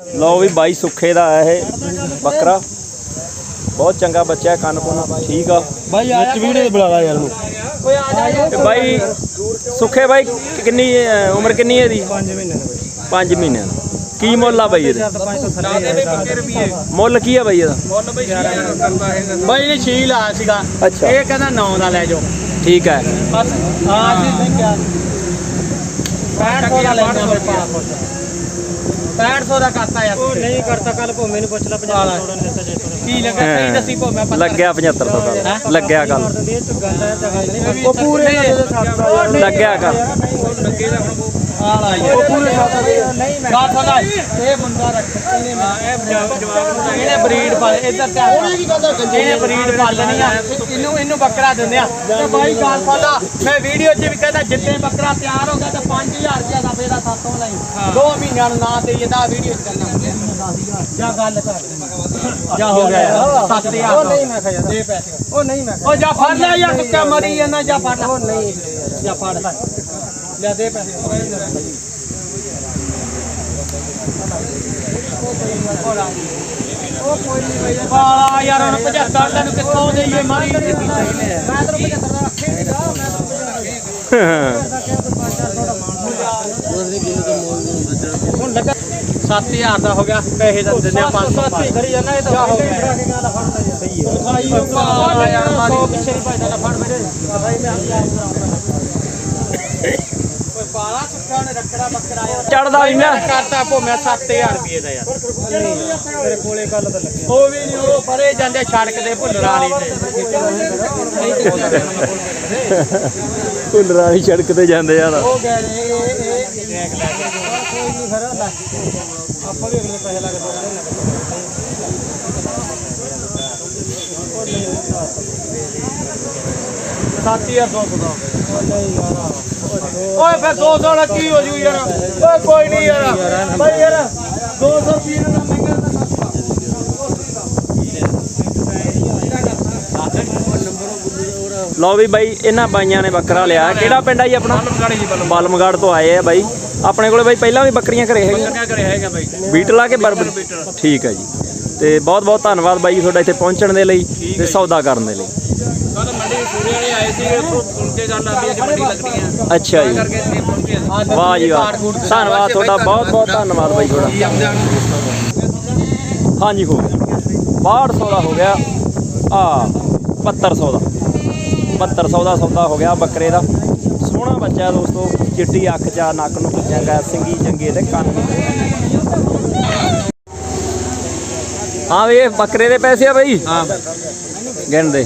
ਲਓ ਵੀ ਬਾਈ ਸੁੱਖੇ ਦਾ ਹੈ ਇਹ ਬੱਕਰਾ। ਬਹੁਤ ਚੰਗਾ ਬੱਚਾ ਹੈ ਕੰਨ ਕੁੰਨ ਠੀਕ ਆ। ਬਾਈ ਆਇਆ ਵੀਡੀਓ ਤੇ ਬੁਲਾ ਲਾ ਯਾਰ ਨੂੰ ਤੇ ਬਾਈ ਸੁੱਖੇ ਬਾਈ ਕਿੰਨੀ ਉਮਰ ਕਿੰਨੀ ਹੈ ਇਹਦੀ? 5 ਮਹੀਨੇ ਦਾ 5 ਮਹੀਨਿਆਂ ਦਾ। ਕੀ ਮੁੱਲ ਆ ਬਾਈ ਇਹਦਾ? 530 ਰੁਪਏ ਮੁੱਲ ਕੀ ਆ ਬਾਈ ਇਹਦਾ? ਬਾਈ ਨੇ 6 ਲਾਇਆ ਸੀਗਾ। ਅੱਛਾ। ਇਹ ਕਹਿੰਦਾ 9 ਦਾ ਲੈ ਜਾਓ। ਠੀਕ ਹੈ। ਬਸ ਹਾਂ। ਜੀ ਕਿਹਾ। 6500 ਦਾ ਲੈਣਾ ਫਿਰ ਪਾ 6500 ਦਾ ਕਰਤਾ ਯਾਰ। ਉਹ ਨਹੀਂ ਕਰਤਾ ਕੱਲ ਭੋਮੇ ਨੂੰ ਪੁੱਛ ਲੈ 50 ਥੋੜਾ ਨਹੀਂ ਦਿੱਤਾ ਜੇ ਕੀ ਲੱਗਾ? ਸਹੀ ਦੱਸੀ ਭੋਮੇ ਪਤਾ ਲੱਗਿਆ 7500 ਦਾ। ਲੱਗਿਆ ਗੱਲ। ਉਹ ਪੂਰੇ ਦੇ। ਸਾਥ ਲੱਗਿਆ ਕਰ ਆਲਾ ਉਹ ਪੂਰੇ ਸਾਥ ਨਹੀਂ ਮੈਂ ਗੱਲ ਸੁਣ ਇਹ ਮੁੰਡਾ ਰੱਖ ਇਹਨੇ ਇਹ ਜਵਾਬ ਇਹਨੇ ਬਰੀਡ ਪਾਲ ਇੱਧਰ ਤੇ ਇਹਨੇ ਬਰੀਡ ਪਾਲਣੀ ਆ। ਇਹਨੂੰ ਇਹਨੂੰ ਬੱਕਰਾ ਦਿੰਦੇ ਆ। ਤੇ ਬਾਈ ਗੱਲ ਲਾ ਮੈਂ ਵੀਡੀਓ 'ਚ ਵੀ ਕਹਿੰਦਾ ਜਿੱਤੇ ਬੱਕਰਾ ਤਿਆਰ ਹੋ ਗਿਆ ਤੇ 5000 ਰੁਪਇਆ ਦਾ ਫੇਰਾ ਸਾਤੋਂ ਲਈ। 2 ਮਹੀਨਿਆਂ ਨੂੰ ਨਾ ਦੇਈਏ ਤਾਂ ਵੀਡੀਓ 'ਚ ਕਰਨਾ ਜਾ ਗੱਲ ਕਰ ਜਾ ਹੋ ਗਿਆ ਯਾਰ 7000 ਉਹ ਨਹੀਂ ਮੈਂ ਖਾਇਆ ਦੇ ਪੈਸੇ। ਉਹ ਨਹੀਂ ਮੈਂ ਉਹ ਜਾ ਫੜ ਲੈ ਯਾਰ ਟੁੱਕਾ ਮਰੀ ਜਾਂਦਾ ਜਾ ਫੜ ਉਹ ਨਹੀਂ। ਜਾ ਫੜ ਲੈ। ਲੈ ਦੇ ਪੈਸੇ। ਉਹ ਕੋਈ ਨਹੀਂ ਬਈ ਬਾਲਾ ਯਾਰ ਹੁਣ 75 ਤੈਨੂੰ ਕਿੱਥੋਂ ਦੇਈਏ? ਮਾਰੀ ਮੈਂ ਤੈਨੂੰ 75 ਦਾ ਰੱਖੇ ਨਹੀਂ ਜਾ ਮੈਂ ਹੁਣ ਲੱਗਾ 7000 ਦਾ ਹੋ ਗਿਆ ਪੈਸੇ ਦਾ ਦਿੰਦੇ ਆ 500 ਪਾ ਕਰੀ ਜਾਂਦਾ ਇਹ ਤਾਂ ਹੋ ਗਿਆ? ਕੇ ਗੱਲ ਫੜਦਾ ਸਹੀ ਹੈ ਯਾਰ ਮਾਰੀ ਪਿੱਛੇ ਨਹੀਂ ਭਜਦਾ ਫੜ ਮੇਰੇ। ਭਾਈ ਮੈਂ ਕੋਈ ਪਾਲਾ ਸੁੱਕਾ ਨੇ ਰੱਖੜਾ ਬੱਕਰਾ ਯਾਰ ਚੜਦਾ ਵੀ ਨਾ ਕਰਤਾ ਭੋਮਿਆ 7000 ਰੁਪਏ ਦਾ ਯਾਰ ਤੇਰੇ ਕੋਲੇ ਗੱਲ ਤਾਂ ਲੱਗੀ ਉਹ ਵੀ ਨਹੀਂ ਉਹ ਪਰੇ ਜਾਂਦੇ ਸੜਕ ਦੇ ਭੁੱਲਰਾਂ ਵਾਲੀ ਤੇ ਭੁੱਲਰਾਂ ਵਾਲੀ ਸੜਕ ਤੇ ਜਾਂਦੇ ਯਾਰ ਉਹ ਗਏ ਨੇ ਇਹ ਇਹ ਇਹ ਰੈਕ ਲੈ ਕੇ ਕੋਈ ਨਹੀਂ ਫਿਰ ਲੈ ਆਪਾਂ ਵੀ ਅਗਲੇ ਪੈਸੇ ਲਾ ਕੇ ਦੋ ਸਾਤੀ ਯਾਰ 200 ਦਾ ਓਏ ਫਿਰ 200 ਦਾ ਕੀ ਹੋ ਜੂ ਯਾਰ? ਓਏ ਕੋਈ ਨਹੀਂ ਯਾਰ। ਭਾਈ ਯਾਰ 200 ਰੁਪਏ ਦਾ ਮਹਿੰਗਾ ਤਾਂ ਲਓ ਵੀ ਬਾਈ ਇਹਨਾਂ ਬਾਈਆਂ ਨੇ ਬੱਕਰਾ ਲਿਆ। ਕਿਹੜਾ ਪਿੰਡ ਆ ਜੀ ਆਪਣਾ? ਬਲਮਗੜ ਤੋਂ ਆਏ ਆ ਬਾਈ। ਆਪਣੇ ਕੋਲੇ ਬਾਈ ਪਹਿਲਾਂ ਵੀ ਬੱਕਰੀਆਂ ਘਰੇ ਹੈਗੀਆਂ। ਕਿਆ ਕਰੇ ਹੈਗਾ ਬਾਈ। ਬੀਟਲਾ ਕੇ ਬਰਬਰ ਠੀਕ ਹੈ ਜੀ। ਤੇ ਬਹੁਤ ਬਹੁਤ ਧੰਨਵਾਦ ਬਾਈ ਤੁਹਾਡਾ ਇੱਥੇ ਪਹੁੰਚਣ ਦੇ ਲਈ ਤੇ ਸੌਦਾ ਕਰਨ ਦੇ ਲਈ। ਕੱਲ ਮੰਡੀ ਸੂਰੇ ਵਾਲੇ ਆਏ ਸੀ ਉੱਥੋਂ ਸੁਣ ਕੇ ਗੱਲ ਆਦੀ ਅੱਜ ਮੰਡੀ ਲੱਗਣੀ ਆ ਅੱਛਾ ਜੀ। ਕਰਕੇ ਇੱਥੇ ਪਹੁੰਚੇ ਵਾਹ ਜੀ ਵਾਹ। ਧੰਨਵਾਦ ਤੁਹਾਡਾ ਬਹੁਤ ਬਹੁਤ ਧੰਨਵਾਦ ਬਾਈ ਤੁਹਾਡਾ। ਹਾਂਜੀ ਹੋ ਗਿਆ। 6200 ਦਾ ਹੋ ਗਿਆ। ਆ 7200 ਦਾ। 7200 ਦਾ ਸੌਦਾ ਹੋ ਗਿਆ ਬੱਕਰੇ ਦਾ। ਸੋਹਣਾ ਬੱਚਾ ਦੋਸਤੋ ਚਿੱਟੀ ਅੱਖ ਚਾ ਨੱਕ ਨੂੰ ਚੰਗਾ ਸਿੰਗੀ ਚੰਗੇ ਤੇ ਕੰਨ ਵੀ ਹਾਂ ਵੀ ਇਹ ਬੱਕਰੇ ਦੇ ਪੈਸੇ ਆ ਬਈ? ਹਾਂ। ਗਿਣ ਦੇ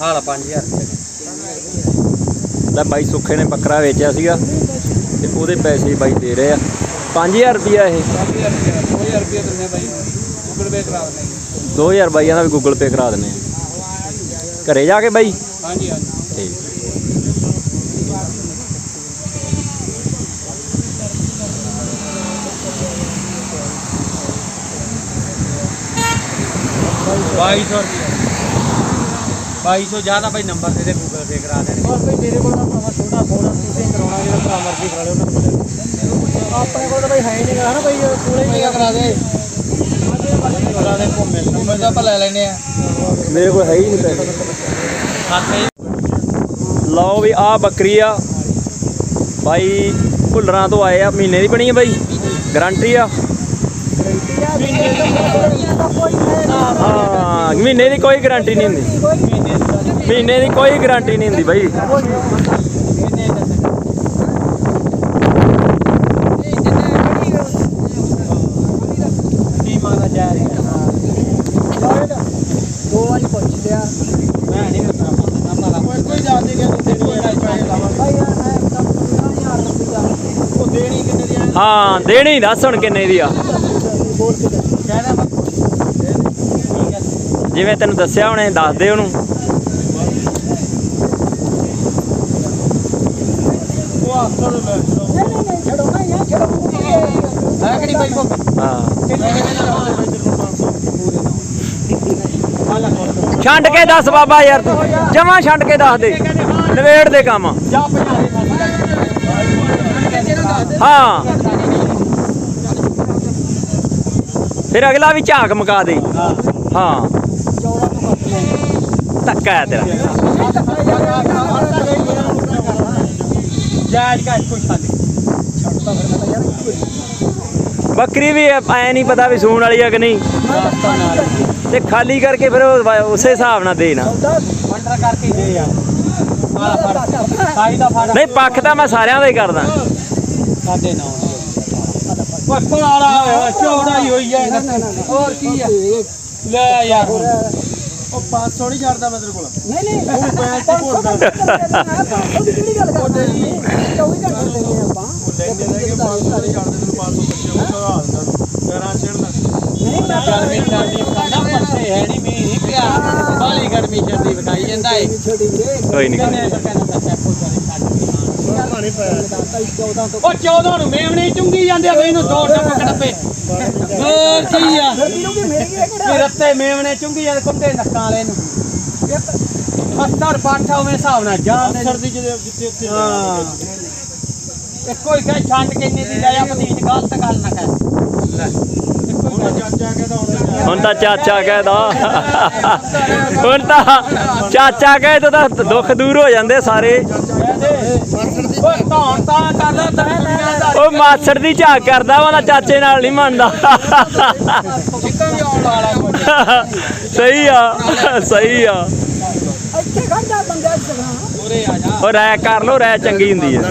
ਹਾਲਾ 5000 ਲੈ ਬਾਈ ਸੁੱਖੇ ਨੇ ਬੱਕਰਾ ਵੇਚਿਆ ਸੀਗਾ ਤੇ ਉਹਦੇ ਪੈਸੇ ਬਾਈ ਦੇ ਰਹੇ ਆ। 5000 ਰੁਪਿਆ ਇਹ। 2000 ਰੁਪਏ ਦਿੰਦੇ ਬਾਈ। ਗੂਗਲ ਪੇ ਕਰਾ ਦਿੰਦੇ 2000 ਬਾਈਆਂ ਦਾ ਵੀ ਗੂਗਲ ਪੇ ਕਰਾ ਦਿੰਨੇ ਆ। ਘਰੇ ਜਾ ਕੇ ਬਾਈ? ਹਾਂਜੀ ਹਾਂਜੀ। ਠੀਕ। ਬਾਈ ਸੌ ਰੁਪਏ 2200 ਜ਼ਿਆਦਾ ਭਾਈ ਨੰਬਰ ਦੇ ਦੇ ਗੂਗਲ ਪੇ ਕਰਾ ਦੇਣਗੇ। ਬਸ ਭਾਈ ਮੇਰੇ ਕੋਲ ਤਾਂ ਭਾਵੇਂ ਛੋਟਾ ਫੋਨ ਤੁਸੀਂ ਕਰਾਉਣਾ ਜਿਹੜਾ ਭਰਾ ਮਰਜ਼ੀ ਕਰਾ ਲਿਓ ਉਹਨਾਂ ਆਪਣੇ ਕੋਲ ਤਾਂ ਭਾਈ ਹੈ ਹੀ ਨਹੀਂਗਾ ਹਨਾ ਭਾਈ ਕੋਲੇ ਹੀ ਕਰਾ ਦੇ। ਕਰਾ ਦੇ ਭੋਮੇ ਨੰਬਰ ਤਾਂ ਆਪਾਂ ਲੈ ਲੈਨੇ ਆ। ਮੇਰੇ ਕੋਲ ਹੈ ਹੀ ਨਹੀਂ ਪੈਸੇ। ਲਓ ਵੀ ਆ ਬੱਕਰੀ ਆ। ਬਾਈ ਭੁੱਲਰਾਂ ਤੋਂ ਆਏ ਆ ਮਹੀਨੇ ਦੀ ਬਣੀ ਆ ਬਾਈ। ਗਾਰੰਟੀ ਆ। ਹਾਂ ਮਹੀਨੇ ਦੀ ਕੋਈ ਗਾਰੰਟੀ ਨਹੀਂ। ਹੁੰਦੀ ਮਹੀਨੇ ਦੀ ਕੋਈ ਗਾਰੰਟੀ ਨਹੀਂ ਹੁੰਦੀ। ਬਾਈ ਕੀ ਮੰਗਦਾ ਜਾ ਰਿਹਾ ਦੋ ਵਾਰੀ ਪੁੱਛ ਲਿਆ ਮੈਂ ਨਹੀਂ ਕਰਨਾ ਨੰਬਰ ਲਾ ਕੋਈ ਜਾ ਦੇ ਗਿਆ ਤੂੰ ਤੇਰੀ ਪੈਸੇ ਲਾਵਾਂ ਭਾਈ ਯਾਰ ਮੈਂ ਕੰਮ 15000 ਰੁਪਇਆ ਉਹ ਦੇਣੀ ਕਿੰਨੇ ਦੀ ਆ? ਹਾਂ ਦੇਣੀ ਦੱਸ ਹੁਣ ਕਿੰਨੇ ਦੀ ਆ ਬੋਲ ਕੇ ਕਹਿਣਾ ਠੀਕ ਹੈ ਜਿਵੇਂ ਤੈਨੂੰ ਦੱਸਿਆ ਹੁਣੇ ਦੱਸ ਦੇ ਉਹਨੂੰ। ਉਹ ਆਖਰ ਲੈ ਨਹੀਂ ਨਹੀਂ ਛੱਡੋ ਨਾ ਯਾਰ ਛੱਡੋ ਹੈ ਕਿਹੜੀ ਬਾਈ ਕੋ ਹਾਂ। ਕਿੰਨੇ ਕਿੰਨੇ ਦਾ ਹੋਣਾ ਹਾਲਾ ਕੋਲ ਛੱਡ ਕੇ ਦੱਸ ਬਾਬਾ ਯਾਰ ਤੂੰ। ਜਮਾ ਛੱਡ ਕੇ ਦੱਸ ਦੇ। ਨਵੇੜ ਦੇ ਕੰਮ। ਜਾ 50 ਹਾਂ। ਫਿਰ ਅਗਲਾ ਵੀ ਝਾਕ ਮਕਾ ਦੇ। ਹਾਂ। ਧੱਕਾ ਹੈ ਤੇਰਾ। ਜਾਇਜ਼ ਕਾ ਬੱਕਰੀ ਵੀ ਐ ਨਹੀਂ ਪਤਾ ਵੀ ਸੂਣ ਵਾਲੀ ਆ ਕਿ ਨਹੀਂ। ਤੇ ਖਾਲੀ ਕਰਕੇ। ਫਿਰ ਉਸੇ ਹਿਸਾਬ ਨਾਲ ਦੇ ਨਾ। ਨਹੀਂ ਪੱਖ ਤਾਂ ਮੈਂ ਸਾਰਿਆਂ ਦਾ ਹੀ ਕਰਦਾ। ਸਾਡੇ ਨਾਲ। ਓਏ ਪਾਲਾ ਹੋਇਆ ਚੌੜਾ ਹੀ ਹੋਈ ਹੈ ਹੋਰ ਕੀ ਆ? ਲੈ ਯਾਰ। ਉਹ 500 ਨਹੀਂ ਛੱਡਦਾ ਮੈਂ ਤੇਰੇ ਕੋਲ। ਨਹੀਂ ਨਹੀਂ ਉਹ ਮੈਂ ਤਾਂ ਉਹਦੀ ਕਿਹੜੀ ਗੱਲ ਕਰਦੇ ਜੀ 24 ਘੰਟੇ ਦੇਣੇ ਆਪਾਂ। ਲੈਂਦੇ ਨੇ ਕਿ 500 ਨਹੀਂ ਛੱਡਦੇ ਤੈਨੂੰ 500 ਬੱਚੇ ਉਹ ਸਹਾ ਦਿੰਦਾ ਯਾਰਾਂ ਛੇੜਨਾ ਨਹੀਂ ਮੈਂ ਗਰਮੀ ਚੜਦੀ ਖਾਣਾ ਪੱਤੇ ਹੈ ਨਹੀਂ ਮੀਂਹ ਨਹੀਂ ਪਿਆ ਬਾਲੀ ਗਰਮੀ ਚੜਦੀ ਵਿਖਾਈ ਜਾਂਦਾ ਏ। ਛੋਟੀ ਵੀਰੇ ਕੋਈ ਨਹੀਂ ਕਹਿੰਦੇ ਤਾਂ ਕਹਿੰਦਾ ਬੱਚਾ ਕੋਈ ਕਰੇ ਛੱਡ ਪਾਣੀ ਪਾਇਆ। ਦਾਤਾ 14 ਤੋਂ ਉਹ 14 ਨੂੰ ਮੇਵਣੇ ਚੁੰਗੀ ਜਾਂਦੇ ਆ ਮੈਨੂੰ ਦੋ ਟੱਪ। ਡੱਬੇ ਹੋਰ ਕੀ ਆ? ਫਿਰ ਪੀਣੂਗੀ ਮੇਰੀ ਇਹ ਕਿਹੜਾ ਵੀ ਰੱਤੇ ਮੇਵਣੇ ਚੁੰਗੀ ਜਾਂਦੇ ਕੁੰਡੇ ਨੱਕਾਂ ਵਾਲੇ ਨੂੰ। 70 ਪਾਠਾ ਉਵੇਂ ਹਿਸਾਬ ਨਾਲ ਜਾਂਦੇ ਨੇ। ਸਰਦੀ ਜਿਹਦੇ ਜਿੱਥੇ ਉੱਥੇ ਹਾਂ। ਇੱਕੋ ਹੀ ਕਹੇ ਛੰਡ ਕਿੰਨੀ ਦੀ ਲਿਆ ਪਤੀਜ ਗਲਤ ਗੱਲ ਨਾ ਲੈ। ਹੀ ਹੁਣ ਕਹਿ। ਚਾਚਾ ਕਹਿੰਦਾ ਹੁਣ ਹੁਣ ਤਾਂ ਚਾਚਾ ਕਹਿਦਾ। ਹੁਣ ਤਾਂ ਚਾਚਾ ਕਹੇ ਤਾਂ ਦੁੱਖ ਦੂਰ ਹੋ ਜਾਂਦੇ ਸਾਰੇ। ਧੌਣ ਤਾਂ ਕਰ ਲੈ ਤਾਂ ਦੁਨੀਆ ਦਾ ਉਹ ਮਾਸੜ ਦੀ ਝਾਕ ਕਰਦਾ ਨਾ ਚਾਚੇ ਨਾਲ ਨਹੀਂ ਮੰਨਦਾ। ਚਿੱਕਨ ਆਉਣ ਵਾਲਾ ਕੋਈ ਸਹੀ ਆ ਸਹੀ ਆ। ਇੱਥੇ ਖੜ ਜਾ ਬੰਦੇ ਸਗਾ ਉਰੇ ਆ ਜਾ। ਉਹ ਰਾਇ ਕਰ ਲੋ ਰਾਇ ਚੰਗੀ ਹੁੰਦੀ ਹੈ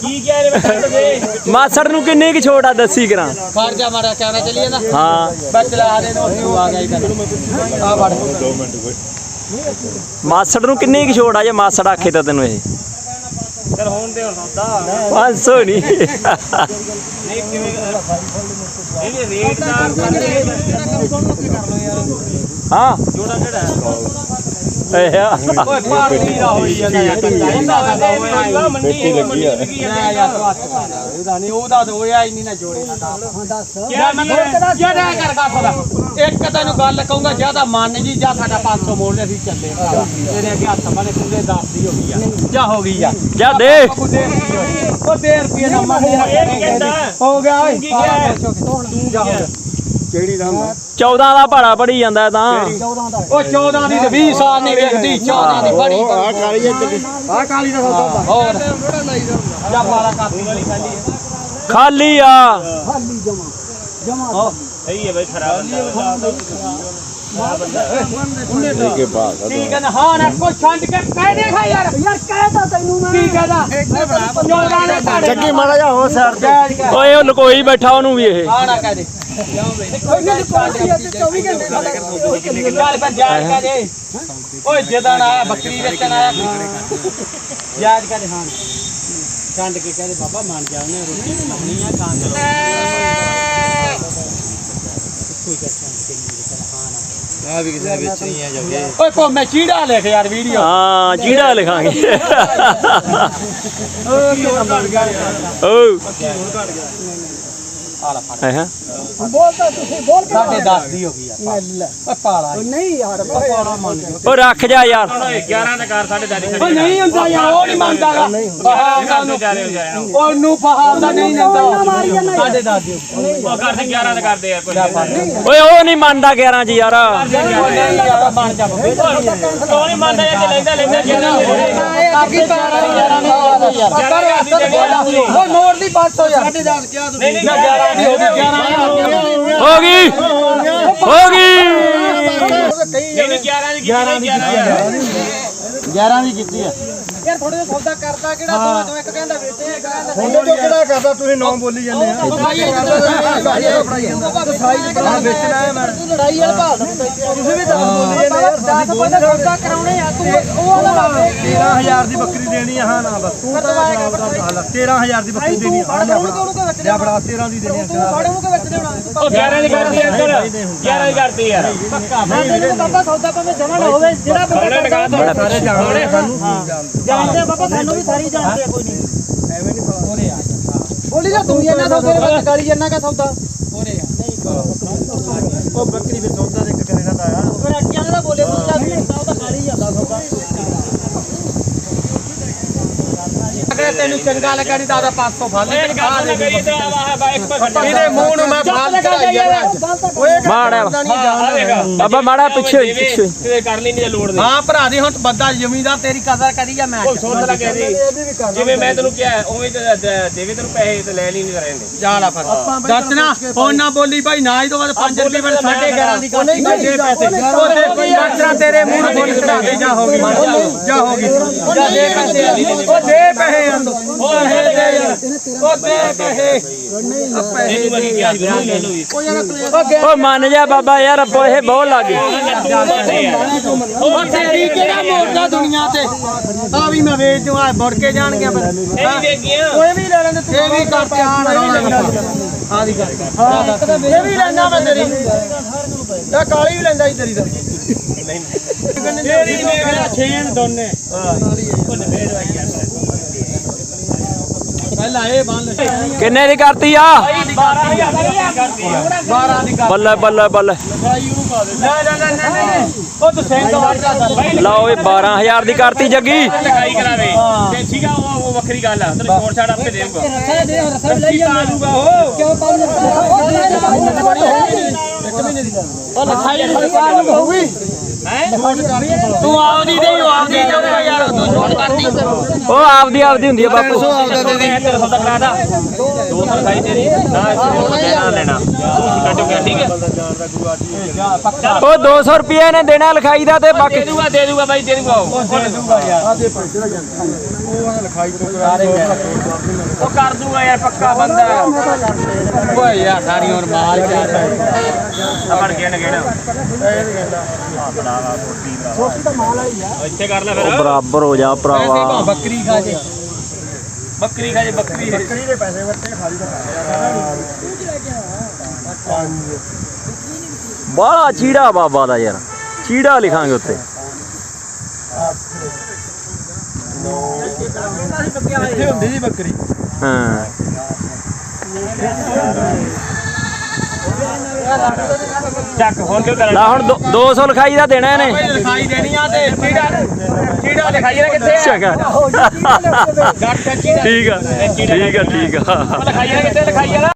ਕੀ ਕਹਿ ਰਹੇ ਬੱਚੇ ਦੇ? ਮਾਸੜ ਨੂੰ ਕਿੰਨੀ ਕੁ ਛੋਟ ਆ ਦੱਸੀ ਕਰਾਂ। ਫੜ ਜਾ ਮਾਰਾ ਕੈਮਰਾ ਚੱਲੀ ਜਾਂਦਾ ਹਾਂ। ਲਾ ਦੇ ਨੋ ਤੂੰ ਆ ਗਿਆ ਇਧਰ ਆ ਫੜ। ਮਾਸੜ ਨੂੰ ਕਿੰਨੀ ਕੁ ਆ ਜੇ ਮਾਸੜ ਆਖੇ ਤਾਂ ਤੈਨੂੰ ਇਹ? ਚਲ ਹੋਣ ਦੇ ਹੁਣ ਸੌਦਾ। 500 ਨਹੀਂ। ਨਹੀਂ ਕਿਵੇਂ ਇਹਨੇ ਰੇਟ ਕਰਦੇ ਹਾਂ। ਜੋੜਾ ਕਿਹੜਾ ਹੈ ਇਹ ਆ। ਓਏ ਪਾਰਟੀ ਦਾ ਹੋਈ ਜਾਂਦਾ ਯਾਰ ਇਹਦਾ ਮੰਡੀ ਲੱਗੀ ਆ ਯਾਰ ਉਹਦਾ ਨਹੀਂ ਉਹਦਾ ਹੋਇਆ ਹੀ ਨਾ ਜੋੜੇ ਨਾ ਹਾਂ ਦੱਸ ਯਾਰ ਮੈਂ ਜਿਹੜਾ ਕਰ ਗਾ ਇੱਕ ਤੈਨੂੰ ਗੱਲ ਕਹੂੰਗਾ ਜ਼ਿਆਦਾ ਮੰਨ ਜੀ ਜਾਂ ਸਾਡਾ 500 ਮੋੜ ਲੈ ਅਸੀਂ ਚੱਲੇ ਤੇਰੇ ਅੱਗੇ ਹੱਥ ਮਾਰੇ ਕੁੰਡੇ 10 ਦੀ ਹੋ ਗਈ ਆ ਜਾ ਹੋ ਗਈ ਆ ਜਾ ਦੇ ਉਹ ਦੇ ਉਹ ਦੇ ਰੁਪਏ ਨਾ ਮੰਨ ਹੋ ਗਿਆ ਓਏ ਤੂੰ ਜਾ ਕਿਹੜੀ ਦਾ 14 ਦਾ ਭਾੜਾ ਪੜੀ ਜਾਂਦਾ ਤਾਂ। 14 ਦਾ ਉਹ 14 ਦੀ ਤੇ 20 ਸਾਲ ਨਹੀਂ ਵੇਖਦੀ 14 ਦੀ ਬੜੀ ਆ ਕਾਲੀ ਆ ਕਾਲੀ ਦਾ ਸੌਦਾ ਹੋਰ। ਜਾ ਵਾਲੀ ਖਾਲੀ ਖਾਲੀ ਆ। ਖਾਲੀ ਜਮਾ ਜਮਾ ਸਹੀ ਹੈ ਬਈ ਖਰਾਬ ਠੀਕ ਹੈ ਨਾ ਹਾਂ ਨਾ ਕੋਈ ਛੰਡ ਕੇ ਕਹਿ ਦੇਗਾ ਯਾਰ। ਯਾਰ ਕਹਿਤਾ ਤੈਨੂੰ ਮੈਂ। ਕੀ ਕਹਦਾ 14 ਦੇ ਘਾੜੇ ਚੱਕੀ ਮਾੜਾ ਜਾ ਹੋ ਤੇ। ਕਰ ਓਏ ਉਹ ਲੁਕੋਈ ਬੈਠਾ ਉਹਨੂੰ ਵੀ ਇਹ। ਹਾਂ ਨਾ ਕਹਿ ਦੇ। ਕੋਈ ਨਹੀਂ ਕੋਈ ਨਹੀਂ 24 ਘੰਟੇ ਸਾਡਾ ਉਹੀ ਚੱਲੀ ਜਾਂਦਾ। ਚੱਲ ਫਿਰ ਜਾਇਜ਼ ਕਹਿ ਦੇ ਓਏ ਜਦਨ ਆਇਆ ਬੱਕਰੀ ਵੇਚਣ ਆਇਆ। ਜਾਇਜ਼ ਕਹਿ ਦੇ ਹਾਂ। ਛੰਡ ਕੇ ਕਹਦੇ ਬਾਬਾ ਮੰਨ ਜਾ ਉਹਨੇ ਰੋਟੀ ਖਾਣੀ ਆ ਖਾਣ ਦੇ ਕੋਈ ਕਰ ਛੰਡ ਕੇ ਨਹੀਂ ਕਹਿੰਦਾ ਹਾਂ ਨਾ। ਆ ਵੀ ਕਿਸੇ ਨੇ ਵੇਚਣੀ ਹੈ ਜੱਗੇ ਓਏ ਕੋ ਮੈਂ ਚੀੜਾ ਲਿਖ ਯਾਰ ਵੀਡੀਓ। ਹਾਂ ਜਿਹੜਾ ਲਿਖਾਂਗੇ। ਓ ਲੈ ਫੜ ਹੈ ਬੋਲ ਤਾਂ ਤੁਸੀਂ ਬੋਲ ਕੇ ਸਾਡੇ 10 ਦੀ ਹੋ ਗਈ ਆ ਲੈ ਪਾਲਾ ਉਹ ਨਹੀਂ ਯਾਰ ਪਾਲਾ ਮੰਨ ਉਹ ਰੱਖ ਜਾ ਯਾਰ 11 ਦਾ ਕਾਰ ਸਾਡੇ ਦਾਦੀ ਓ ਨਹੀਂ ਹੁੰਦਾ ਯਾਰ ਉਹ ਨਹੀਂ ਮੰਨਦਾਗਾ ਫਹਾਵਦਾ ਨੂੰ ਉਹਨੂੰ ਫਹਾਵਦਾ ਨਹੀਂ ਮਾਰੀ ਜਾਂਦਾ ਸਾਡੇ 10 ਦੀ ਉਹ ਕਰਦੇ 11 ਦਾ ਕਰਦੇ ਯਾਰ ਕੋਈ ਓਏ ਉਹ ਨਹੀਂ ਮੰਨਦਾ 11 ਚ ਯਾਰ ਨਹੀਂ ਆਪਾਂ ਬਣ ਜਾ ਬੱਬੇ ਉਹ ਨਹੀਂ ਮੰਨਦਾ ਜੇ ਲੈਂਦਾ ਲੈਂਦਾ ਜਿੰਨਾ ਕਾਕੀ ਪਾਰਾ ਯਾਰ ਉਹ ਨੋਟ ਦੀ 500 ਯਾਰ 10.5 ਕਿਹਾ ਤੂੰ ਨਹੀਂ 11 ਦੀ ਹੋ ਗਈ 11 ਹੋ ਗਈ। ਹੋ ਗਈ ਨਹੀਂ 11 ਦੀ 11 ਦੀ 11 ਦੀ ਕੀਤੀ ਆ ਯਾਰ ਥੋੜੇ ਜਿਹਾ ਸੌਦਾ ਕਰਦਾ ਕਿਹੜਾ ਦੋਵਾਂ ਚੋਂ ਇੱਕ ਕਹਿੰਦਾ ਵੇਚੇ ਇੱਕ ਕਹਿੰਦਾ ਹੁਣ ਤੋਂ ਕਿਹੜਾ ਕਰਦਾ? ਤੁਸੀਂ ਨੌ ਬੋਲੀ ਜਾਂਦੇ ਆ। ਵੇਚਣਾ ਹੈ ਮੈਂ ਤੂੰ ਲੜਾਈ ਵਾਲਾ ਭਾਲ ਤੁਸੀਂ ਵੀ ਦਸ ਬੋਲੀ ਜਾਂਦੇ ਯਾਰ ਦੱਸ ਕੋਈ ਸੌਦਾ ਕਰਾਉਣੇ ਆ ਤੂੰ ਉਹ ਵਾਲਾ 13000 ਦੀ। ਬੱਕਰੀ ਦੇਣੀ ਆ ਹਾਂ ਨਾ ਬਸ। ਤੂੰ ਤਾਂ 13000 ਦੀ ਬੱਕਰੀ ਦੇਣੀ ਆ। ਹਾਂ ਕੇ ਵਿੱਚ ਲਿਆ ਬੜਾ 13 ਦੀ ਦੇਣੀ? ਆ ਤੂੰ ਫੜ ਉਹਨੂੰ ਕੇ ਵਿੱਚ ਦੇਣਾ? ਉਹ 11 ਦੀ ਕਰਦੀ ਯਾਰ 11 ਦੀ ਕਰਦੀ ਯਾਰ ਮੈਂ ਤੈਨੂੰ ਬਾਬਾ ਸੌਦਾ ਭਾਵੇਂ ਜਮਾ ਨਾ ਹੋਵੇ ਜਿਹੜਾ ਬੰਦਾ ਸਾਰੇ ਜਾਣਦੇ ਸਾਨੂੰ ਜਾਣਦੇ ਜਾਣਦੇ ਆ ਬਾਬਾ ਸਾਨੂੰ ਵੀ ਸਾਰੀ ਜਾਣਦੇ ਆ ਕੋਈ ਨਹੀਂ। ਐਵੇਂ ਨਹੀਂ ਪਤਾ ਬੋਲੀ ਜਾ ਤੂੰ ਇਹਨਾਂ ਦੇ ਵਿੱਚ ਗਾਲੀ ਜੰਨਾ ਕਾ ਸੌਦਾ। ਉਹ ਬੱਕਰੀ ਫਿਰ ਸੌਦਾ ਦੇ ਇੱਕ ਕਰੇ ਨਾ ਆਇਆ ਫਿਰ ਅੱਕਿਆਂ ਦਾ ਬੋਲੇ ਤੂੰ ਚੱਲ ਉਹ ਤਾਂ ਗਾਲੀ ਜਾਂਦਾ ਸੌਦਾ ਅਗਲੇ ਤੈਨੂੰ ਚੰਗਾ ਲੱਗਾ ਨਹੀਂ ਤਾਂ ਆਦਾ 500 ਫੜ ਲੈ ਤਾਂ ਪਾ ਖੱਟਾ ਇਹਦੇ ਮੂੰਹ ਨੂੰ ਮੈਂ ਫਾਲ ਚੜਾਈ ਆ ਓਏ ਮਾੜਾ ਬਾਬਾ ਮਾੜਾ ਪਿੱਛੇ ਹੋਈ, ਪਿੱਛੇ। ਤੇ ਕਰ ਲਈ ਨਹੀਂ ਲੋੜ ਨਹੀਂ ਹਾਂ ਭਰਾ ਦੀ ਹੁਣ ਬੰਦਾ ਜ਼ਮੀਂਦਾਰ ਤੇਰੀ ਕਦਰ ਕਰੀ ਆ ਮੈਂ ਉਹ ਸੋਚ ਲਾ ਕੇ ਜਿਵੇਂ ਮੈਂ ਤੈਨੂੰ ਕਿਹਾ ਉਵੇਂ ਤੇ ਦ- ਦੇਵੇ ਤੈਨੂੰ ਪੈਸੇ ਤੇ ਲੈ ਲਈ ਨਹੀਂ ਰਹਿੰਦੇ ਜਾਲਾ ਫਿਰ ਦੱਸਣਾ ਹੁਣ ਨਾ ਬੋਲੀ ਭਾਈ ਨਾ ਹੀ ਤੋਂ ਬਾਅਦ 5 ਰੁਪਏ ਬਣ 11.5 ਦੀ ਕਾਟੀ ਦੇ ਪੈਸੇ ਉਹ ਦੇ ਦੱਸਣਾ ਤੇਰੇ ਮੂੰਹ ਨੂੰ ਬੋਲੀ ਚੜਾ ਦੇ ਜਾ ਹੋ ਗਈ ਜਾ ਹੋ ਗਈ ਜਾ ਦੇ ਪੈਸੇ ਉਹ ਦੇ ਪੈਸੇ ਉਹ ਦੇ ਦੇ ਯਾਰ ਉਹ ਦੇ ਇਹ ਕਿਹਾ ਸੀ ਨਾ ਲੈ ਲਓ ਜੀ ਓ ਮੰਨ ਜਾ ਬਾਬਾ ਯਾਰ ਪੋਹੇ ਬਹੁਤ ਲੱਗੇ ਉਹ ਤੇਰੀ ਕਿਹੜਾ ਮੋੜਦਾ ਦੁਨੀਆ ਤੇ? ਆ ਵੀ ਮੈਂ ਵੇਚ ਦੂੰ ਆ ਮੁੜ ਕੇ ਜਾਣਗੇ ਫਿਰ। ਇਹ ਵੀ ਦੇਖ ਗਿਆ ਓਏ ਵੀ ਲੈ ਲੈਂਦੇ ਤੂੰ ਇਹ ਵੀ ਕਰਕੇ ਆਣ ਆ ਦੀ ਗੱਲ। ਹਾਂ ਇਹ ਵੀ ਲੈਣਾ ਮੈਂ ਤੇਰੀ। ਇਹ ਕਾਲੀ ਵੀ ਲੈਂਦਾ ਸੀ ਤੇਰੀ ਦਾ ਤੇਰੀ ਮੇਰਾ ਛੇਣ ਦੋਨੇ। ਪਹਿਲਾਂ ਇਹ ਬੰਨ ਕਿੰਨੇ ਦੀ ਕਰਤੀ ਆ? 12 ਦੀ ਗੱਲ ਬੱਲੇ ਬੱਲੇ ਬੱਲੇ। ਲੈ ਲੈ ਲੈ ਲੈ ਉਹ ਤੂੰ ਸਿੰਘ ਵਾਟਾ ਲਓ ਇਹ 12000 ਦੀ। ਕਰਤੀ ਜੱਗੀ। ਲਿਖਾਈ ਕਰਾਵੇ ਤੇ ਠੀਕ ਆ ਉਹ ਉਹ ਵੱਖਰੀ ਗੱਲ ਆ। ਤੈਨੂੰ ਛੋੜ ਛਾੜ ਆਪੇ ਦੇਊਗਾ। ਰਸਾ ਦੇ ਰਸਾ ਲਈ ਆ ਜਾਊਗਾ ਉਹ। ਕਿਉਂ ਪਾਉਂ ਉਹ ਉਹ ਲਿਖਾਈ ਨਹੀਂ ਹੋਊਗੀ ਤੂੰ ਆਪਦੀ ਦੇ ਆਪਦੀ ਜਾਊਗਾ ਯਾਰ ਤੂੰ ਛੋੜ ਕਰਦੀ ਉਹ ਆਪਦੀ ਆਪਦੀ ਹੁੰਦੀ ਆ ਬਾਪੂ। ਆਪਦਾ ਦੇ ਦੇ। ਤੇਰਾ ਸੌਦਾ ਕਰਾ ਦਾ। 200 ਲਿਖਾਈ ਤੇਰੀ। ਨਾ ਲੈਣਾ ਲੈਣਾ। ਕੱਟੋ ਗਿਆ ਠੀਕ ਹੈ? ਉਹ 200 ਰੁਪਏ ਨੇ ਦੇਣਾ ਲਿਖਾਈ ਦਾ ਤੇ ਦੇ ਬਾਕੀ ਦੂਗਾ ਦੇ ਦੂਗਾ ਬਾਈ ਦੇ ਦੂਗਾ ਉਹ। ਉਹ ਕਰ ਦੂਗਾ ਯਾਰ ਪੱਕਾ ਬੰਦਾ। ਓਏ ਯਾਰ ਸਾਰੀ ਹੁਣ ਮਾਲ ਜਾ ਆਪਣ ਗਿਣ ਗਿਣ ਇੱਥੇ ਕਰ ਲੈ ਫਿਰ। ਬਰਾਬਰ ਹੋ ਜਾ ਭਰਾਵਾ। ਬੱਕਰੀ ਖਾ ਜੇ। ਬੱਕਰੀ ਖਾ ਜੇ ਬੱਕਰੀ। ਬਾਹਲਾ ਚੀੜਾ ਬਾਬਾ ਦਾ ਯਾਰ। ਚੀੜਾ ਲਿਖਾਂਗੇ ਉੱਤੇ। ਇੱਥੇ ਹੁੰਦੀ ਜੀ ਬੱਕਰੀ। ਹਾਂ। ਚੱਕ ਹੋਰ ਕਿਉਂ ਕਰ? ਲਾ ਹੁਣ 200 ਲਿਖਾਈ ਦਾ ਦੇਣਾ ਇਹਨੇ। ਓਏ ਲਿਖਾਈ ਦੇਣੀ ਆ ਤੇ ਕੀੜਾ ਕੀੜਾ ਲਿਖਾਈ ਨਾ ਕਿੱਥੇ ਆ? ਚੰਗਾ ਗੱਟ ਕੀੜਾ ਠੀਕ ਆ ਠੀਕ ਆ। ਠੀਕ ਆ ਲਿਖਾਈ ਕਿੱਥੇ ਲਿਖਾਈ ਆ